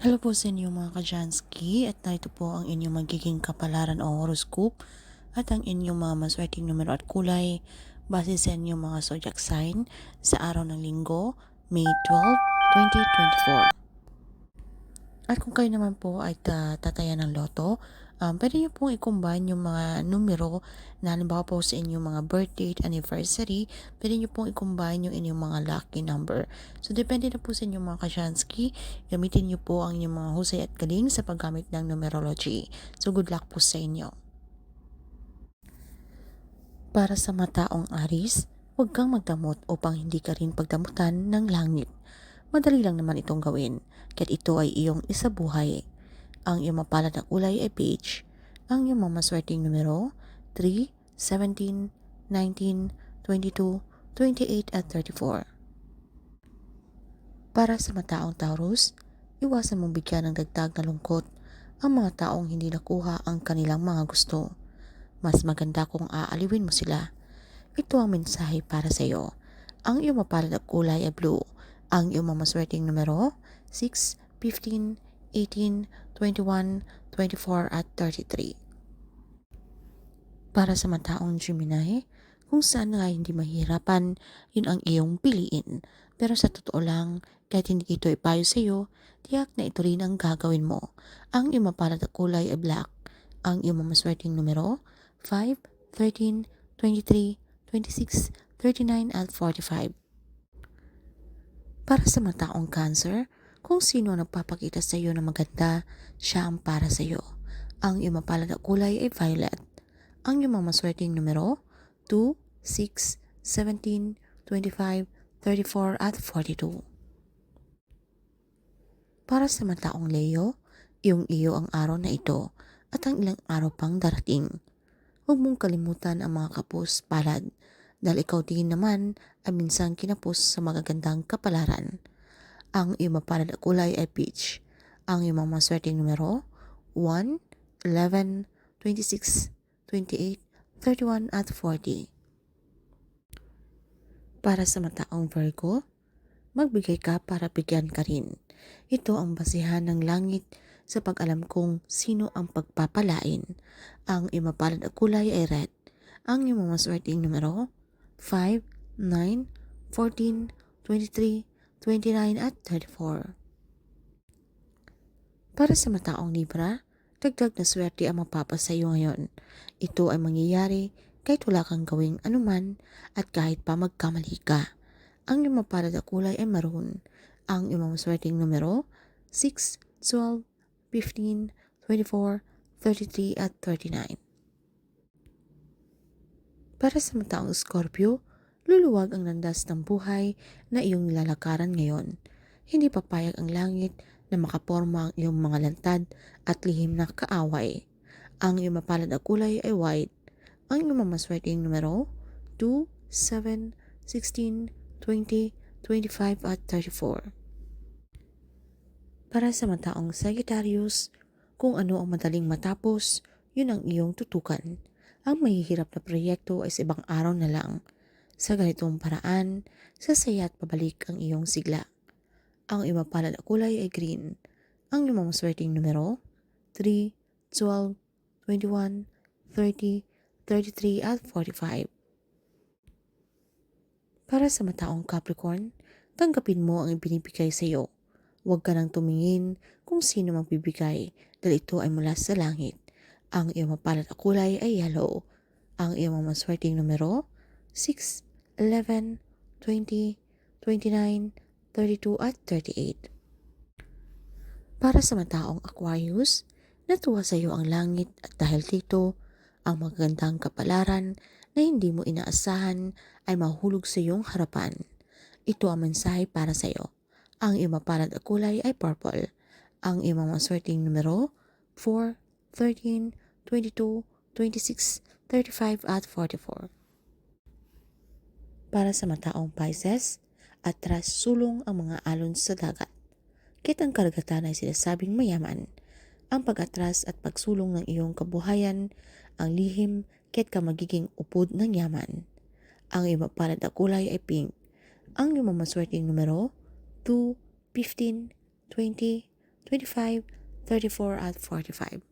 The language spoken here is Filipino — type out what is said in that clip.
Hello po sa inyo mga kajansky at narito po ang inyong magiging kapalaran o horoscope at ang inyong mga maswerteng numero at kulay base sa inyong mga zodiac sign sa araw ng linggo, May 12, 2024. At kung kayo naman po ay ta- tatayan ng loto, um, pwede niyo pong i-combine yung mga numero na halimbawa po sa inyong mga birth date, anniversary, pwede niyo pong i-combine yung inyong mga lucky number. So, depende na po sa inyong mga kasyansky. Gamitin niyo po ang inyong mga husay at galing sa paggamit ng numerology. So, good luck po sa inyo. Para sa mataong aris, huwag kang magdamot upang hindi ka rin pagdamutan ng langit. Madali lang naman itong gawin, kaya't ito ay iyong isabuhay. Ang iyong mapalad na kulay ay beige. Ang iyong mamaswerteng numero, 3, 17, 19, 22, 28 at 34. Para sa mataong Taurus, iwasan mong bigyan ng dagdag na lungkot ang mga taong hindi nakuha ang kanilang mga gusto. Mas maganda kung aaliwin mo sila. Ito ang mensahe para sa iyo. Ang iyong mapalad na kulay ay blue. Ang iyong mamaswerteng numero, 6, 15, 18, 21, 24 at 33. Para sa mataong Gemini, kung saan nga hindi mahirapan, yun ang iyong piliin. Pero sa totoo lang, kahit hindi ito ipayo sa iyo, tiyak na ito rin ang gagawin mo. Ang iyong mapalad na kulay ay black. Ang iyong mamaswerteng numero, 5, 13, 23, 26, 39 at 45. Para sa mataong cancer, kung sino ang nagpapakita sa iyo na maganda, siya ang para sa iyo. Ang iyong mapalad na kulay ay violet. Ang iyong mamaswerteng numero, 2, 6, 17, 25, 34 at 42. Para sa mataong Leo, iyong iyo ang araw na ito at ang ilang araw pang darating. Huwag mong kalimutan ang mga kapos palad dahil ikaw din naman ay minsan kinapos sa magagandang kapalaran. Ang iyong mapalad na kulay ay peach. Ang iyong mga maswerteng numero, 1, 11, 26, 28, 31 at 40. Para sa mataong Virgo, magbigay ka para bigyan ka rin. Ito ang basihan ng langit sa pag-alam kung sino ang pagpapalain. Ang iyong mapalad na kulay ay red. Ang iyong mga maswerteng numero, 5, 9, 14, 23, 29 at 34. Para sa mataong Libra, dagdag na swerte ang mapapasa iyo ngayon. Ito ay mangyayari kahit wala kang gawing anuman at kahit pa magkamali ka. Ang iyong mapalad na kulay ay maroon. Ang iyong maswerteng numero, 6, 12, 15, 24, 33 at 39. Para sa mataong Scorpio, luluwag ang landas ng buhay na iyong nilalakaran ngayon. Hindi papayag ang langit na makaporma ang iyong mga lantad at lihim na kaaway. Ang iyong mapalad na kulay ay white. Ang iyong mamaswerteng numero, 2, 7, 16, 20, 25 at 34. Para sa mataong Sagittarius, kung ano ang madaling matapos, yun ang iyong tutukan. Ang mahihirap na proyekto ay sa ibang araw na lang. Sa ganitong paraan, sasaya at pabalik ang iyong sigla. Ang iyong mapalad na kulay ay green. Ang iyong mamaswerteng numero, 3, 12, 21, 30, 33 at 45. Para sa mataong Capricorn, tanggapin mo ang ibinibigay sa iyo. Huwag ka nang tumingin kung sino magbibigay dahil ito ay mula sa langit. Ang iyong mapalad na kulay ay yellow. Ang iyong mamaswerteng numero, 6, 11, 20, 29, 32 at 38. Para sa mataong Aquarius, natuwa sa iyo ang langit at dahil dito, ang magagandang kapalaran na hindi mo inaasahan ay mahulog sa iyong harapan. Ito ang mensahe para sa iyo. Ang iyong mapalad na kulay ay purple. Ang iyong mga maswerteng numero, 4, 13, 22, 26, 35 at 44. Para sa mataong Pisces, atras sulong ang mga alon sa dagat. Kit ang karagatan ay sinasabing mayaman. Ang pag-atras at pagsulong ng iyong kabuhayan, ang lihim, kit ka magiging upod ng yaman. Ang iyong mapalad na kulay ay pink. Ang iyong mamaswerteng numero, 2, 15, 20, 25, 34 at 45.